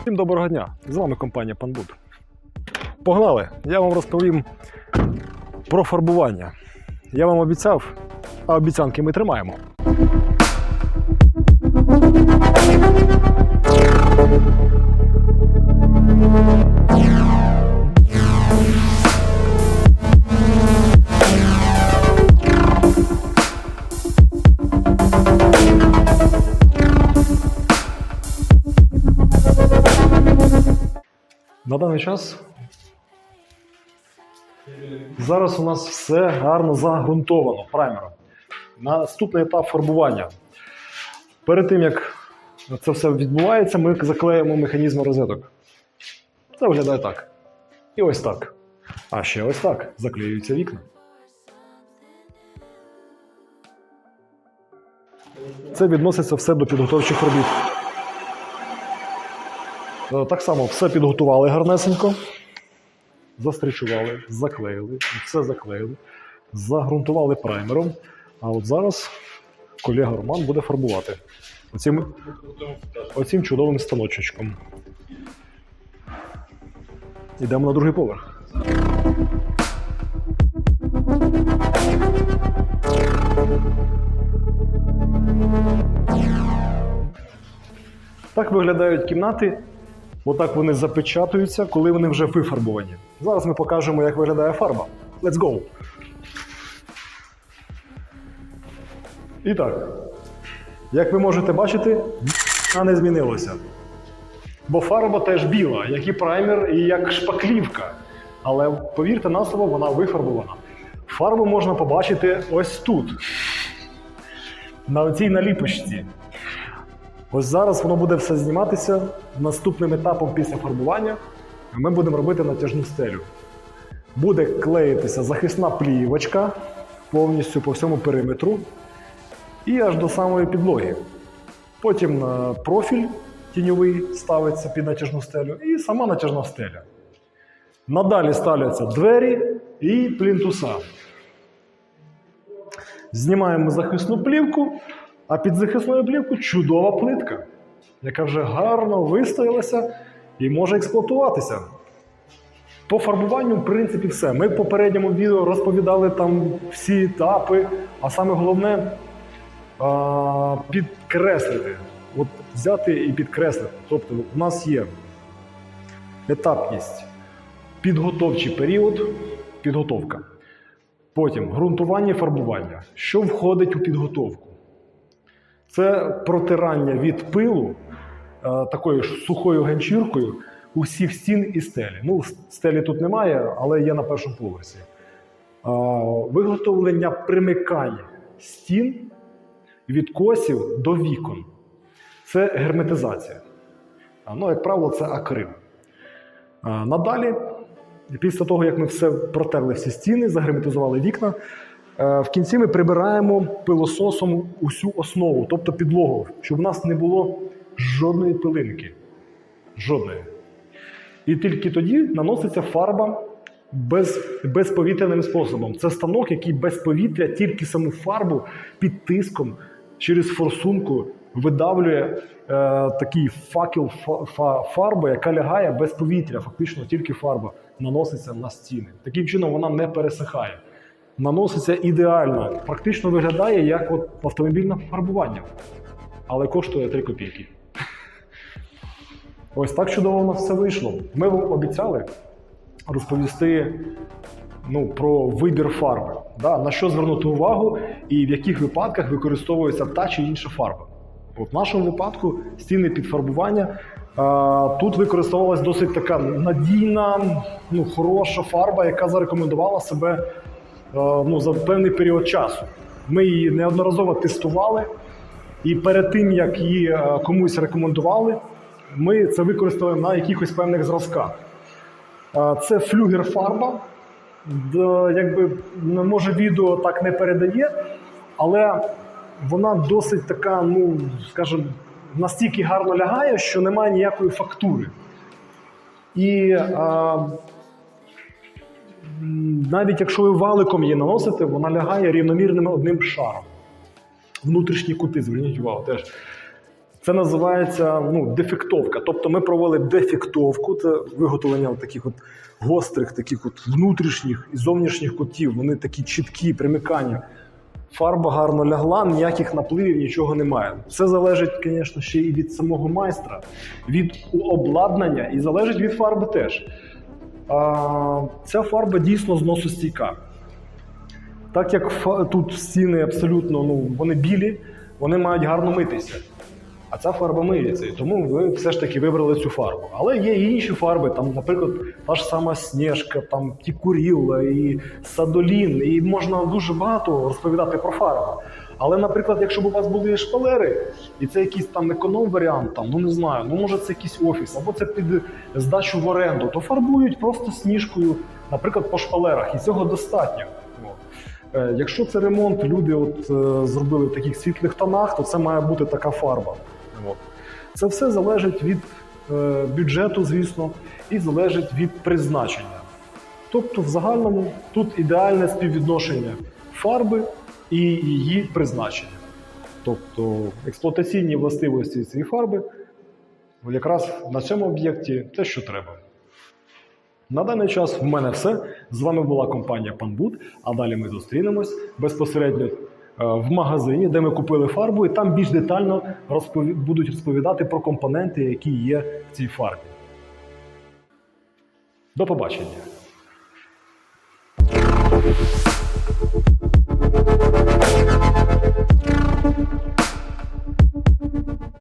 Всім доброго дня! З вами компанія Панбуд. Погнали! Я вам розповім про фарбування. Я вам обіцяв, а обіцянки ми тримаємо. На даний час зараз у нас все гарно загрунтовано праймером. Наступний етап фарбування. Перед тим, як це все відбувається, ми заклеїмо механізм розеток. Це виглядає так. І ось так. А ще ось так. Заклеюються вікна. Це відноситься все до підготовчих робіт. Е, Так само все підготували гарнесенько, застрічували, заклеїли, все заклеїли, загрунтували праймером. А от зараз колега Роман буде фарбувати оцим, оцим чудовим станочечком. Йдемо на другий поверх. Так виглядають кімнати. Отак вони запечатуються, коли вони вже вифарбовані. Зараз ми покажемо, як виглядає фарба. Let's go! І так, як ви можете бачити, вона не змінилося. Бо фарба теж біла, як і праймер, і як шпаклівка. Але повірте на слово, вона вифарбована. Фарбу можна побачити ось тут, на цій наліпочці. Ось зараз воно буде все зніматися. Наступним етапом після фарбування ми будемо робити натяжну стелю. Буде клеїтися захисна плівочка повністю по всьому периметру і аж до самої підлоги. Потім профіль тіньовий ставиться під натяжну стелю і сама натяжна стеля. Надалі ставляться двері і плінтуса. Знімаємо захисну плівку, а під захисною плівкою чудова плитка, яка вже гарно вистоялася і може експлуатуватися. По фарбуванню, в принципі, все. Ми в попередньому відео розповідали там всі етапи, а саме головне а, підкреслити. От взяти і підкреслити. Тобто, у нас є етапність, підготовчий період, підготовка. Потім ґрунтування і фарбування. Що входить у підготовку? Це протирання від пилу е, такою ж сухою ганчіркою усіх стін і стелі. Ну, стелі тут немає, але є на першому поверсі. Е, Виготовлення примикань стін від косів до вікон. Це герметизація. Ну, як правило, це акрил. Надалі, після того, як ми все протерли всі стіни, загерметизували вікна, е, в кінці ми прибираємо пилососом усю основу, тобто підлогу, щоб в нас не було жодної пилинки. Жодної. І тільки тоді наноситься фарба без, безповітряним способом. Це станок, який без повітря тільки саму фарбу під тиском через форсунку видавлює е, такий факел фа- фа- фарби, яка лягає без повітря. Фактично тільки фарба наноситься на стіни. Таким чином вона не пересихає. Наноситься ідеально. Практично виглядає як от автомобільне фарбування, але коштує 3 копійки. Ось так чудово у нас все вийшло. Ми вам обіцяли розповісти ну, про вибір фарби, да, на що звернути увагу і в яких випадках використовується та чи інша фарба. От в нашому випадку стіни підфарбування. А, тут використовувалась досить така надійна, ну, хороша фарба, яка зарекомендувала себе ну, за певний період часу. Ми її неодноразово тестували, і перед тим, як її е, комусь рекомендували, ми це використали на якихось певних зразках. Е, Це флюгер-фарба. Якби може відео так не передає, але вона досить така, ну скажімо, настільки гарно лягає, що немає ніякої фактури. І навіть якщо ви валиком її наносите, вона лягає рівномірним одним шаром. Внутрішні кути, зверніть увагу теж. Це називається ну, дефектовка. Тобто ми провели дефектовку, це виготовлення от таких от гострих, таких от внутрішніх і зовнішніх кутів. Вони такі чіткі, примикання. Фарба гарно лягла, ніяких напливів, нічого немає. Все залежить, звісно, ще і від самого майстра, від обладнання і залежить від фарби теж. Ця фарба дійсно зносостійка. Так як тут стіни абсолютно ну, вони білі, вони мають гарно митися. А ця фарба миється, і тому ви все ж таки вибрали цю фарбу. Але є і інші фарби, там, наприклад, та ж сама Снежка, там Тікуріла і Садолін, і можна дуже багато розповідати про фарбу. Але, наприклад, якщо б у вас були шпалери, і це якийсь там економ-варіант, там, ну не знаю, ну може це якийсь офіс, або це під здачу в оренду, то фарбують просто сніжкою, наприклад, по шпалерах, і цього достатньо. Е, Якщо це ремонт, люди от, е, зробили в таких світлих тонах, то це має бути така фарба. Це все залежить від е, бюджету, звісно, і залежить від призначення. Тобто, в загальному тут ідеальне співвідношення фарби і її призначення. Тобто експлуатаційні властивості цієї фарби якраз на цьому об'єкті те, що треба. На даний час в мене все. З вами була компанія Панбуд, а далі ми зустрінемось безпосередньо е, в магазині, де ми купили фарбу, і там більш детально розпові- будуть розповідати про компоненти, які є в цій фарбі. До побачення!